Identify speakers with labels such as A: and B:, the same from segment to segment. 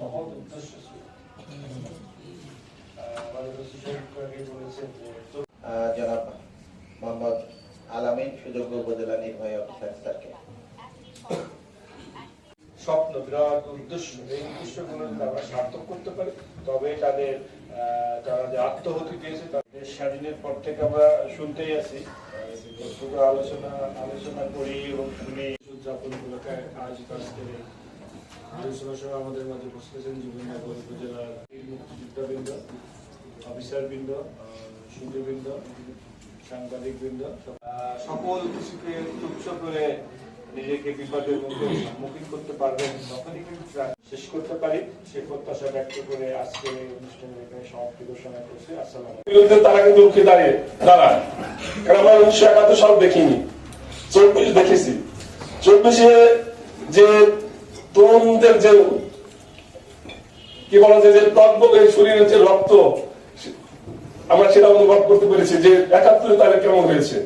A: মহৎ উদ্দেশ্য ছিল
B: জনাব মোহাম্মদ আলামিন সুযোগ্য উপজেলা নির্বাহী অফিসার স্যারকে
A: স্বপ্ন বিরাট উদ্দেশ্য এই উদ্দেশ্যগুলো যদি আমরা সার্থক করতে পারি তবে তাদের আহ, তারা যে আত্মহতি দিয়েছে তাদের স্বাধীনের পর থেকে আমরা শুনতেই আছি আলোচনা আলোচনা করি এবং শুনি উদযাপন গুলোকে আয়োজিত আজকে এই আলোচনা সহ আমাদের মাঝে উপস্থিত আছেন জীবননগর উপজেলার মুক্তিযোদ্ধাবৃন্দ, অফিসারবৃন্দ সুন্দরবৃন্দ সাংবাদিকবৃন্দ সকল কিছুকে তুচ্ছ করে নিজেকে বিপদের মুখে সম্মুখীন করতে পারবেন তখনই কিন্তু শেষ করতে পারি। সে প্রত্যাশা ব্যক্ত করে আজকে এই অনুষ্ঠানের এখানে সমাপ্তি ঘোষণা করছি। আসসালাম
C: বিরুদ্ধে তারা কিন্তু রুখে দাঁড়িয়ে দাঁড়ায়। কারণ আমরা উনিশশো একাত্তর সাল দেখিনি? চব্বিশ দেখেছি। চব্বিশে যে তরুণদের যে কি বলা যায় যে টকবক এই শরীরের যে রক্ত আমরা সেটা অনুভব করতে পেরেছি যে একাত্তরে তাদের কেমন হয়েছে।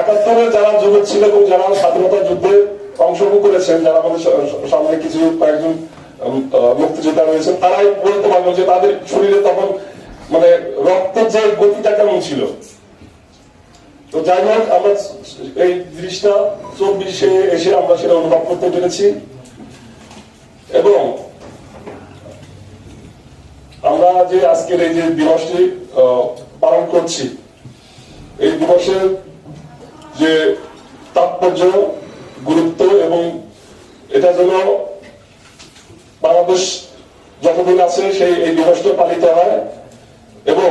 C: একাত্তরে যারা যুবক ছিল এবং যারা স্বাধীনতা যুদ্ধে অংশগ্রহণ করেছেন, যারা আমাদের সামনে কিছু কয়েকজন মুক্তিযোদ্ধা রয়েছেন, তারাই বলতে পারবেন যে তাদের শরীরে তখন মানে রক্তের যে গতিটা কেমন ছিল। তো যাই হোক, আমরা এই জিনিসটা চব্বিশে এসে আমরা সেটা অনুভব করতে পেরেছি। এবং আমরা যে আজকের এই যে দিবসটি পালন করছি, এই দিবসের যে তাৎপর্য, গুরুত্ব এবং এটা যেন বাংলাদেশ যতদিন আছে সেই এই দিবসটা পালিত হয় এবং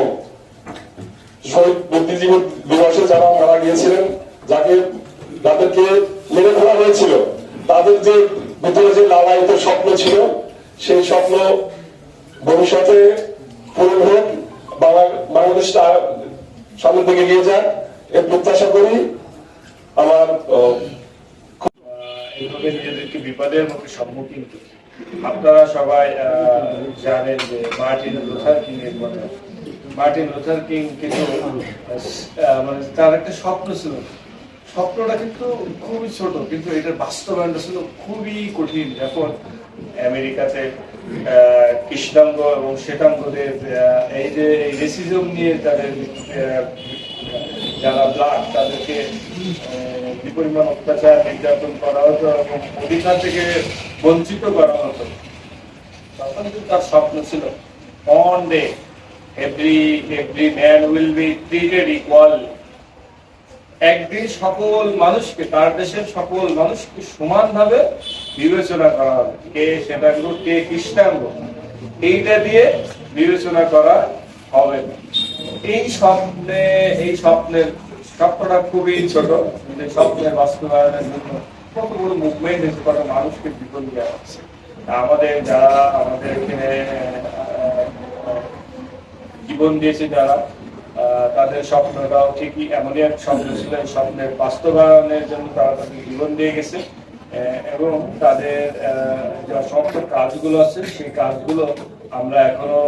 C: শহীদ বুদ্ধিজীবী দিবসে যারা মারা গিয়েছিলেন, যাকে, যাদেরকে মেরে ফেলা হয়েছিল, তাদের যে ভিতরে যে লালায়িত স্বপ্ন ছিল, সেই স্বপ্ন ভবিষ্যতে পূরণ হোক, বাংলা- বাংলাদেশটা সামনের দিকে এগিয়ে যাক, এর প্রত্যাশা করি। আমার
A: এইভাবে নিজেদেরকে বিপদের মুখে সম্মুখীন আপনারা সবাই জানেন যে মার্টিন লুথার কিং এর মার্টিন লুথার কিং কিন্তু মানে তার একটা স্বপ্ন ছিল। স্বপ্নটা কিন্তু খুবই ছোট, কিন্তু এটার বাস্তবায়নটা ছিল খুবই কঠিন। এখন আমেরিকাতে কৃষ্ণাঙ্গ এবং শ্বেতাঙ্গদের এই যে এই রেসিজম নিয়ে তাদের যারা ব্লাড তাদেরকে বিপরিমাণ অত্যাচার, নির্যাতন করা হতো এবং অধিকার থেকে বঞ্চিত করা হতো। তখন কিন্তু তার স্বপ্ন ছিল one day every every man will be treated equal একদিন সকল মানুষকে, তার দেশের সকল মানুষকে সমানভাবে বিবেচনা করা হবে। কে শ্বেতাঙ্গ কে কৃষ্ণাঙ্গ এইটা দিয়ে বিবেচনা করা হবে। এই স্বপ্নে, এই স্বপ্নের, স্বপ্নটা খুবই ছোট। স্বপ্নের বাস্তবায়নের জন্য কত বড় মুভমেন্ট হয়েছে কত মানুষকে বিপদ দেওয়া হচ্ছে। আমাদের যারা আমাদের এখানে জীবন দিয়েছে যারা তাদের স্বপ্নটাও ঠিকই এমনই এক স্বপ্ন ছিল স্বপ্নের বাস্তবায়নের জন্য তারা তাদের জীবন দিয়ে গেছে। এবং তাদের যে সমস্ত কাজগুলো আছে, সেই কাজগুলো আমরা এখনও